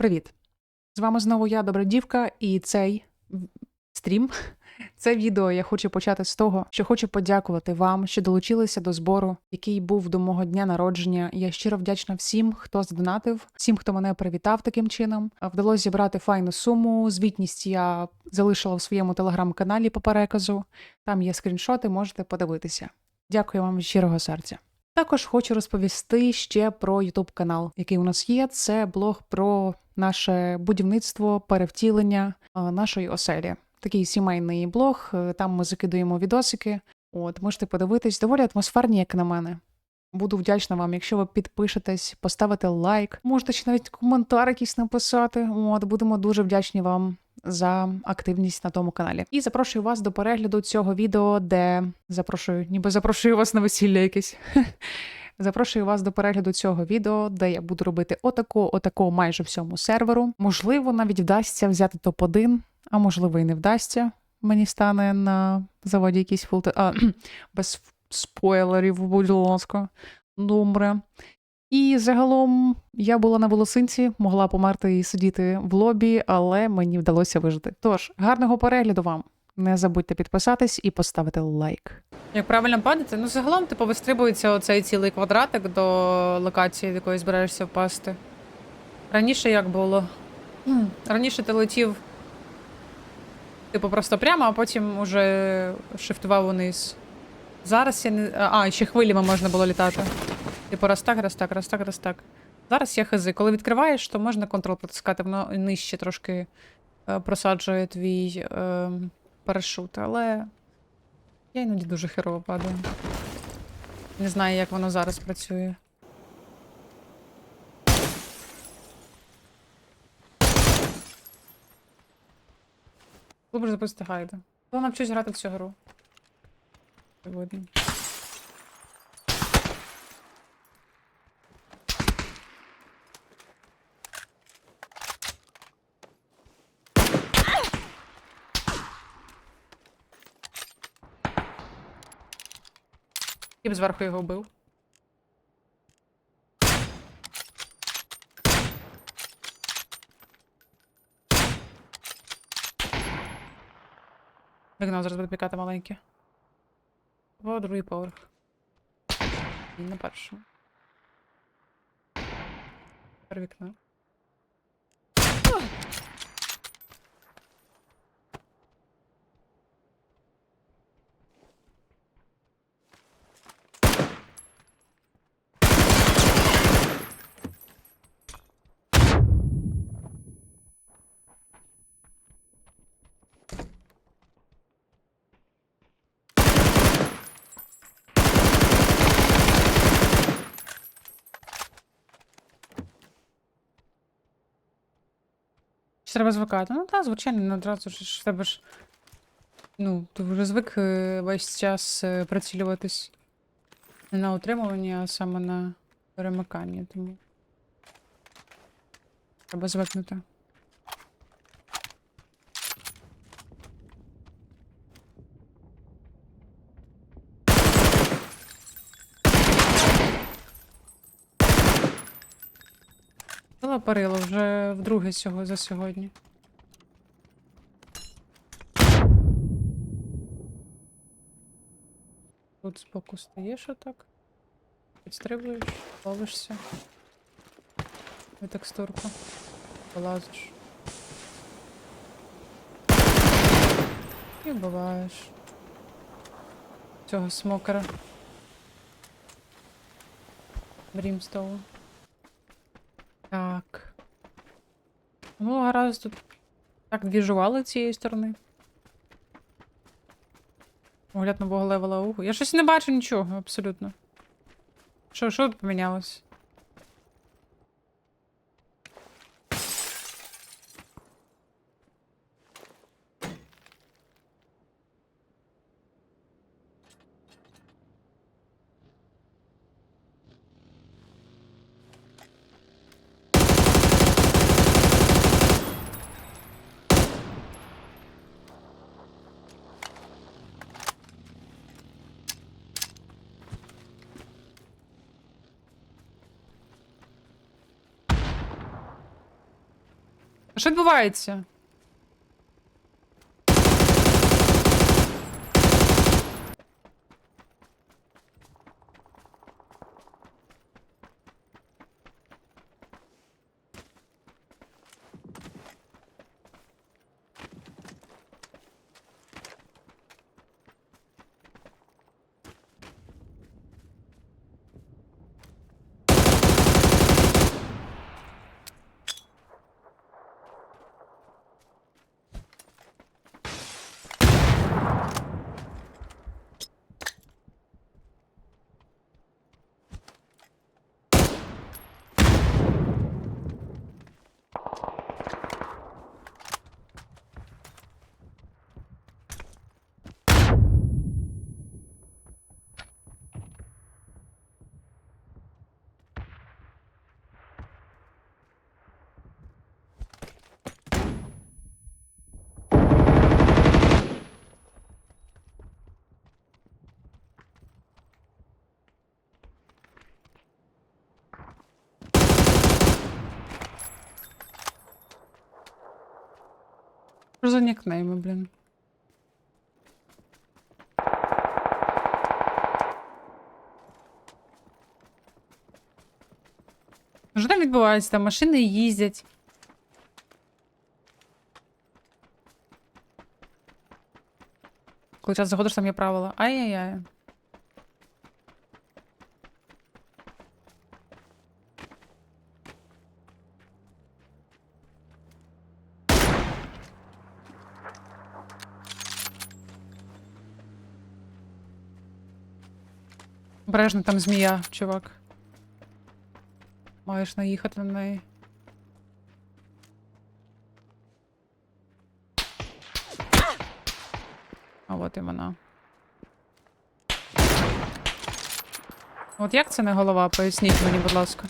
Привіт! З вами знову я, Добра Дівка, і цей стрім. Це відео я хочу почати з того, що хочу подякувати вам, що долучилися до збору, який був до мого дня народження. Я щиро вдячна всім, хто здонатив, всім, хто мене привітав таким чином. Вдалося зібрати файну суму. Звітність я залишила в своєму телеграм-каналі по переказу. Там є скріншоти, можете подивитися. Дякую вам від щирого серця. Також хочу розповісти ще про YouTube канал, який у нас є. Це блог про наше будівництво, перевтілення е, нашої оселі. Такий сімейний блог. е, Там ми закидуємо відосики. От можете подивитись, доволі атмосферні, як на мене. Буду вдячна вам, якщо ви підпишетесь, поставите лайк, можете ще навіть коментар якийсь написати. От будемо дуже вдячні вам за активність на тому каналі. І запрошую вас до перегляду цього відео, де запрошую, ніби запрошую вас на весілля якесь. Запрошую вас до перегляду цього відео, де я буду робити отако, отако майже всьому серверу. Можливо, навіть вдасться взяти топ-1, а можливо і не вдасться. Мені стане на заводі якийсь фулти. А, без спойлерів, будь ласка. Добре. І загалом я була на волосинці, могла померти і сидіти в лобі, але мені вдалося вижити. Тож, гарного перегляду вам! Не забудьте підписатись і поставити лайк. Як правильно падати? Ну, загалом, типу, вистрибується оцей цілий квадратик до локації, в якої збираєшся впасти. Раніше як було? Раніше ти летів, типу, просто прямо, а потім уже шифтував униз. Зараз я не. А, ще хвилями можна було літати. Типу, раз так, раз так, раз так, раз так. Зараз є хизи. Коли відкриваєш, то можна контрол протискати, воно нижче трошки е, просаджує твій е, парашут, але я іноді дуже херово падаю. Не знаю, як воно зараз працює. Добре запустити гайда. Коли навчусь грати в цю гру. Сьогодні. Б зверху його вбив. Вікно зараз буде пікати маленьке. О, другий поверх. І на першому. Тепер вікно. Чи треба звикати? Ну так, звичайно, одразу ж в тебе ж. Ну, ти вже звик е, весь час е, прицілюватись не на утримуванні, а саме на перемикання, тому. Треба звикнути. Була парило вже вдруге сього за сьогодні. Тут збоку стоїш отак. Підстрибуєш, ловишся. І текстурку. Вилазиш. І вбиваєш. Цього смокера. Брімстоу. Так. Ну, гаразд тут так двіжували цієї сторони. Огляд нового левела угу. Я щось не бачу нічого, абсолютно. Що, що тут помінялось? Що відбувається? за нікнейми, блін? Що там відбувається? Там машини їздять. Коли час заходиш, там є правила. Ай-яй-яй. Обережно там змія, чувак. Маєш наїхати на неї. А от і вона. От як це не голова? Поясніть мені, будь ласка.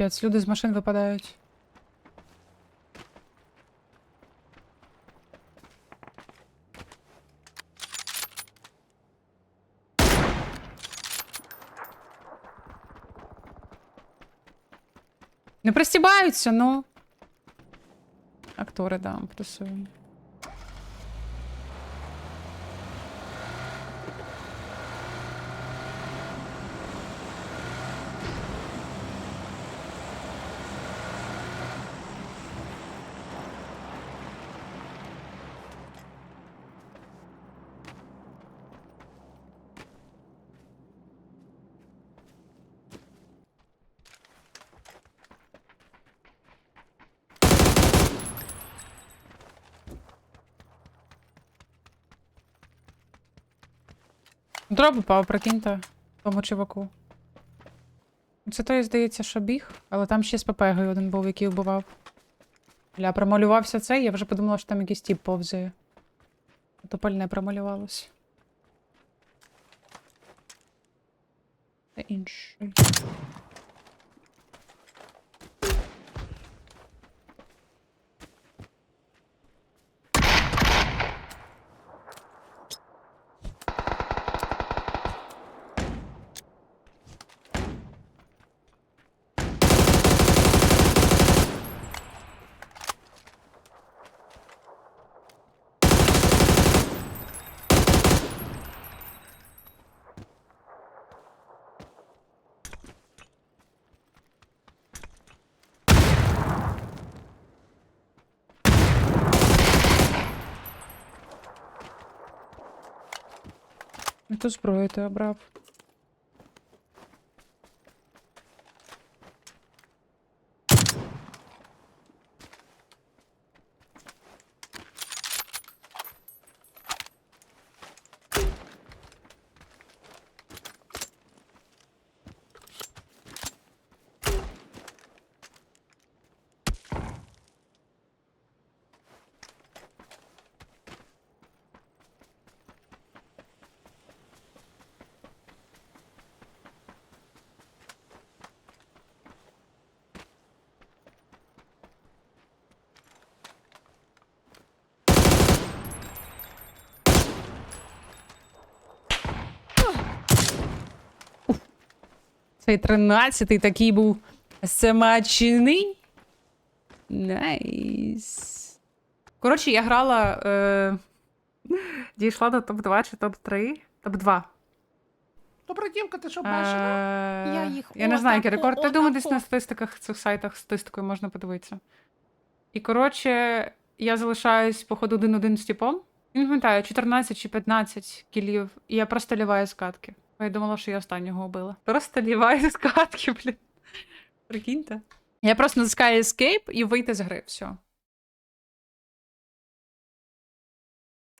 П'ять люди з машин випадають. Не пристібаються, ну. Актори, да, плюсуємо. Дроп упав, прикиньте, тому чуваку. Це той, здається, що біг, але там ще з папегою один був, який вбивав. Бля, промалювався цей, я вже подумала, що там якийсь тіп повзає. То пальне промалювалось. Це інший. Ту зброю ти обрав. Цей 13-й такий був смачний. Найс. Коротше, я грала. Е... Дійшла до топ-2 чи топ-3. Топ-2. Добра дівка, ти що бачила? Е, Я їх Я не знаю, який рекорд. Я думаю, десь на статистиках цих сайтах статистикою можна подивитися. І коротше, я залишаюсь, походу, один-один з типом. Я не пам'ятаю, 14 чи 15 кілів. І я просто ліваю з катки. Бо Я думала, що я останнього убила. Просто ліваю з катки, блін. Прикиньте. Я просто натискаю escape і вийти з гри. Все.